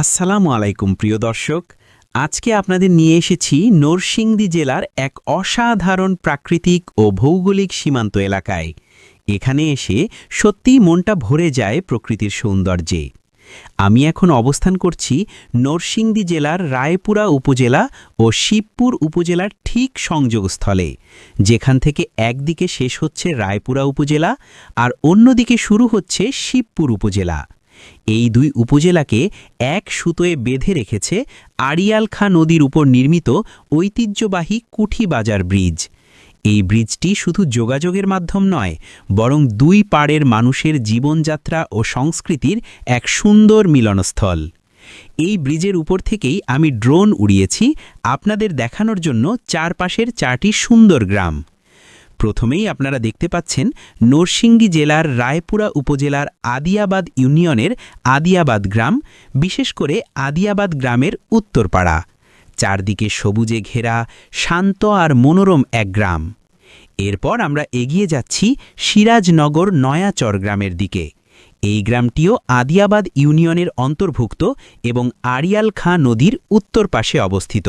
আসসালামু আলাইকুম, প্রিয় দর্শক। আজকে আপনাদের নিয়ে এসেছি নরসিংদী জেলার এক অসাধারণ প্রাকৃতিক ও ভৌগোলিক সীমান্ত এলাকায়। এখানে এসে সত্যিই মনটা ভরে যায় প্রকৃতির সৌন্দর্যে। আমি এখন অবস্থান করছি নরসিংদী জেলার রায়পুরা উপজেলা ও শিবপুর উপজেলার ঠিক সংযোগস্থলে, যেখান থেকে একদিকে শেষ হচ্ছে রায়পুরা উপজেলা আর অন্যদিকে শুরু হচ্ছে শিবপুর উপজেলা। এই দুই উপজেলাকে এক সুতোয় বেঁধে রেখেছে আড়িয়াল খাঁ নদীর উপর নির্মিত ঐতিহ্যবাহী কুঠি বাজার ব্রিজ। এই ব্রিজটি শুধু যোগাযোগের মাধ্যম নয়, বরং দুই পাড়ের মানুষের জীবনযাত্রা ও সংস্কৃতির এক সুন্দর মিলনস্থল। এই ব্রিজের উপর থেকেই আমি ড্রোন উড়িয়েছি। আপনাদের দেখানোর জন্য চারপাশের চারটি সুন্দর গ্রাম। প্রথমেই আপনারা দেখতে পাচ্ছেন নরসিংদী জেলার রায়পুরা উপজেলার আদিয়াবাদ ইউনিয়নের আদিয়াবাদ গ্রাম, বিশেষ করে আদিয়াবাদ গ্রামের উত্তরপাড়া। চারদিকে সবুজে ঘেরা, শান্ত আর মনোরম এক গ্রাম। এরপর আমরা এগিয়ে যাচ্ছি সিরাজনগর নয়াচর গ্রামের দিকে। এই গ্রামটিও আদিয়াবাদ ইউনিয়নের অন্তর্ভুক্ত এবং আড়িয়াল খাঁ নদীর উত্তর পাশে অবস্থিত।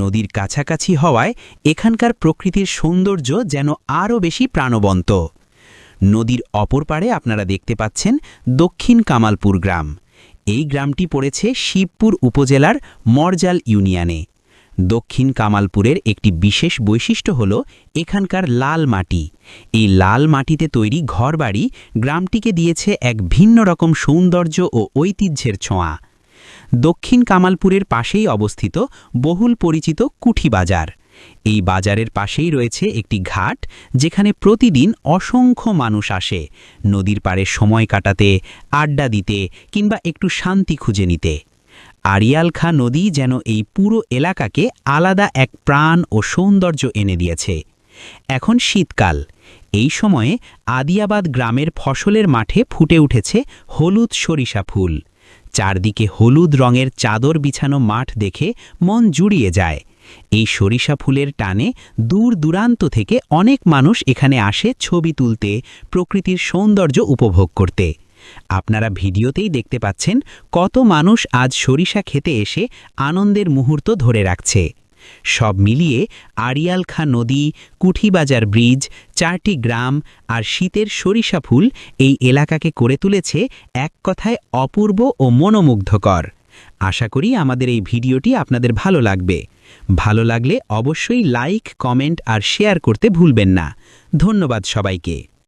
নদীর কাছাকাছি হওয়ায় এখানকার প্রকৃতির সৌন্দর্য যেন আরও বেশি প্রাণবন্ত। নদীর অপর পাড়ে আপনারা দেখতে পাচ্ছেন দক্ষিণ কামালপুর গ্রাম। এই গ্রামটি পড়েছে শিবপুর উপজেলার মরজাল ইউনিয়নে। দক্ষিণ কামালপুরের একটি বিশেষ বৈশিষ্ট্য হল এখানকার লাল মাটি। এই লাল মাটিতে তৈরি ঘরবাড়ি গ্রামটিকে দিয়েছে এক ভিন্ন রকম সৌন্দর্য ও ঐতিহ্যের ছোঁয়া। দক্ষিণ কামালপুরের পাশেই অবস্থিত বহুল পরিচিত কুঠি বাজার। এই বাজারের পাশেই রয়েছে একটি ঘাট, যেখানে প্রতিদিন অসংখ্য মানুষ আসে। নদীর পাড়ে সময় কাটাতে, আড্ডা দিতে কিংবা একটু শান্তি খুঁজে নিতে। আড়িয়াল খাঁ নদী যেন এই পুরো এলাকাকে আলাদা এক প্রাণ ও সৌন্দর্য এনে দিয়েছে। এখন শীতকাল। এই সময়ে আদিয়াবাদ গ্রামের ফসলের মাঠে ফুটে উঠেছে হলুদ সরিষা ফুল। চারদিকে হলুদ রঙের চাদর বিছানো মাঠ দেখে মন জুড়িয়ে যায়। এই সরিষা ফুলের টানে দূর দূরান্ত থেকে অনেক মানুষ এখানে আসে ছবি তুলতে, প্রকৃতির সৌন্দর্য উপভোগ করতে। আপনারা ভিডিওতেই দেখতে পাচ্ছেন কত মানুষ আজ সরিষা খেতে এসে আনন্দের মুহূর্ত ধরে রাখছে। সব মিলিয়ে আড়িয়াল খাঁ নদী, কুঠিবাজার ব্রিজ, চারটি গ্রাম আর শীতের সরিষা ফুল এই এলাকাকে করে তুলেছে এক কথায় অপূর্ব ও মনোমুগ্ধকর। আশা করি আমাদের এই ভিডিওটি আপনাদের ভালো লাগবে। ভালো লাগলে অবশ্যই লাইক, কমেন্ট আর শেয়ার করতে ভুলবেন না। ধন্যবাদ সবাইকে।